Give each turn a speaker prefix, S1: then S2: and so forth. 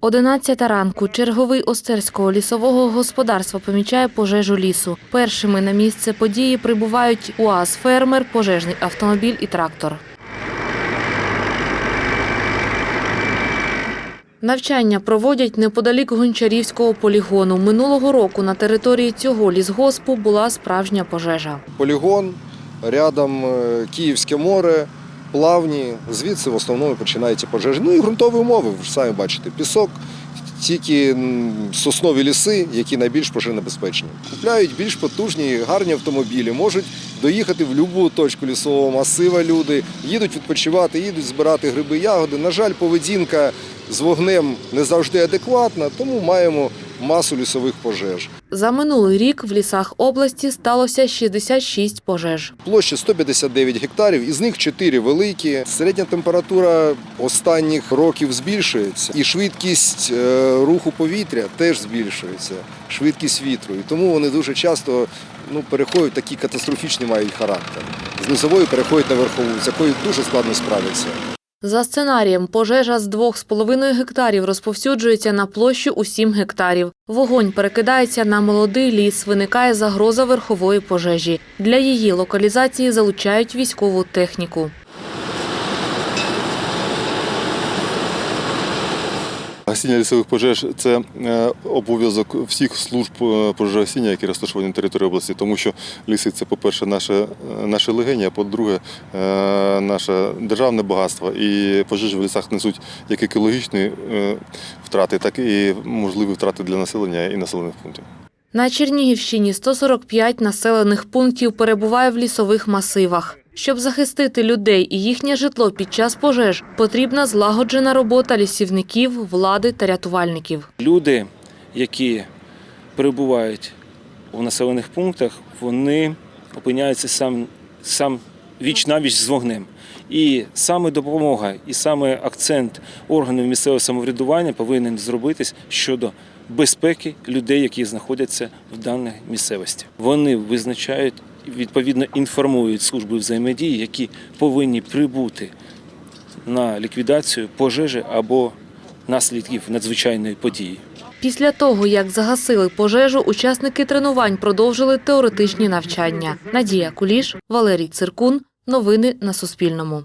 S1: 11 ранку черговий Остерського лісового господарства помічає пожежу лісу. Першими на місце події прибувають УАЗ «Фермер», пожежний автомобіль і трактор. Навчання проводять неподалік Гончарівського полігону. Минулого року на території цього лісгоспу була справжня пожежа.
S2: полігон, рядом е, Київське море, плавні. Звідси в основному починаються пожежі. Ну і ґрунтові умови, ви ж самі бачите, пісок, тільки соснові ліси, які найбільш пожежонебезпечні. Купляють більш потужні, гарні автомобілі, можуть доїхати в будь-яку точку лісового масива люди, їдуть відпочивати, їдуть збирати гриби, ягоди. На жаль, поведінка з вогнем не завжди адекватна, тому маємо масу лісових пожеж.
S1: За минулий рік в лісах області сталося 66 пожеж.
S2: Площа 159 гектарів, із них 4 великі. Середня температура останніх років збільшується, і швидкість е, руху повітря теж збільшується, швидкість вітру. І тому вони дуже часто ну, переходять такі катастрофічні мають характер. З низової переходять на верхову, з якою дуже складно справитися.
S1: За сценарієм, пожежа з 2,5 гектарів розповсюджується на площу у 7 гектарів. Вогонь перекидається на молодий ліс, виникає загроза верхової пожежі. Для її локалізації залучають військову техніку.
S3: Гасіння лісових пожеж це е, обов'язок всіх служб е, пожежогасіння, які розташовані на території області, тому що ліси це, по-перше, наше, наше легені, а по-друге, е, наше державне багатство. І пожежі в лісах несуть як екологічні втрати, так і можливі втрати для населення і населених пунктів.
S1: На Чернігівщині 145 населених пунктів перебуває в лісових масивах. Щоб захистити людей і їхнє житло під час пожеж, потрібна злагоджена робота лісівників, влади та рятувальників.
S4: Люди, які перебувають у населених пунктах, вони опиняються сам, сам віч навіч з вогнем. І саме допомога, і саме акцент органів місцевого самоврядування повинен зробитись щодо безпеки людей, які знаходяться в даній місцевості. Вони визначають відповідно інформують служби взаємодії, які повинні прибути на ліквідацію пожежі або наслідків надзвичайної події.
S1: Після того, як загасили пожежу, учасники тренувань продовжили теоретичні навчання. Надія Куліш, Валерій Циркун. Новини на Суспільному.